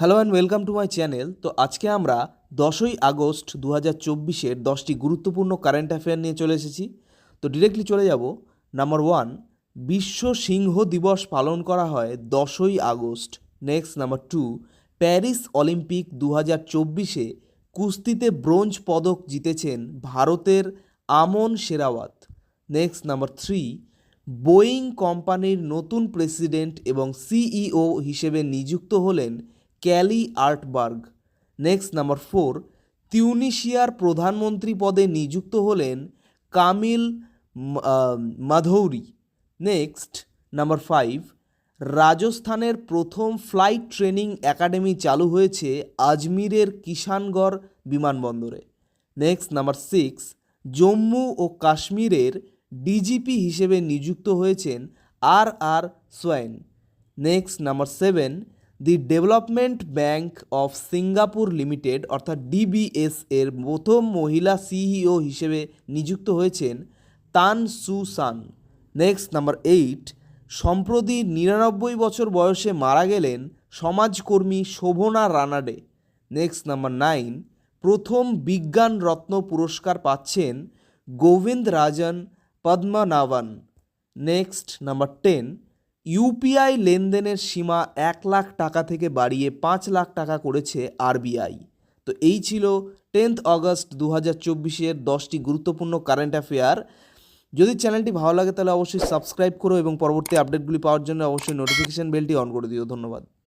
Hello and welcome to my channel তো আজকে আমরা দশই আগস্ট দু হাজার চব্বিশের দশটি গুরুত্বপূর্ণ কারেন্ট অ্যাফেয়ার নিয়ে চলে এসেছি। তো ডিরেক্টলি চলে যাব। নাম্বার ওয়ান বিশ্ব সিংহ দিবস পালন করা হয় দশই August. Next number two Paris Olympic দু হাজার চব্বিশে কুস্তিতে ব্রোঞ্জ পদক জিতেছেন ভারতের Aman Sehrawat. Next number three Boeing কোম্পানির নতুন প্রেসিডেন্ট এবং সিইও হিসেবে নিযুক্ত হলেন Kelly Ortberg. Next, number four, তিউনিশিয়ার প্রধানমন্ত্রী পদে নিযুক্ত হলেন Kamel Madouri. Next, number five, রাজস্থানের প্রথম ফ্লাইট ট্রেনিং একাডেমি চালু হয়েছে আজমিরের কিষানগড় বিমানবন্দরে। নেক্সট, নাম্বার সিক্স, জম্মু ও কাশ্মীরের ডিজিপি হিসেবে নিযুক্ত হয়েছেন R R Swain next, number seven the development bank of Singapore limited, অর্থাৎ ডিবিএস এর প্রথম মহিলা সিইও হিসেবে নিযুক্ত হয়েছেন তান সু সান। নেক্সট নাম্বার এইট সম্প্রতি নিরানব্বই বছর বয়সে মারা গেলেন সমাজকর্মী Shobhana Ranade. Next number nine প্রথম বিজ্ঞান রত্ন পুরস্কার পাচ্ছেন Govindarajan Padmanabhan. Next number ten UPI লেনদেনের সীমা এক লাখ টাকা থেকে বাড়িয়ে পাঁচ লাখ টাকা করেছে আরবিআই। তো এই ছিল টেন্থ অগস্ট দু হাজার চব্বিশের দশটি গুরুত্বপূর্ণ কারেন্ট অ্যাফেয়ার যদি চ্যানেলটি ভালো লাগে তাহলে অবশ্যই সাবস্ক্রাইব করো এবং পরবর্তী আপডেটগুলি পাওয়ার জন্য অবশ্যই নোটিফিকেশান বেলটি অন করে দিও। ধন্যবাদ।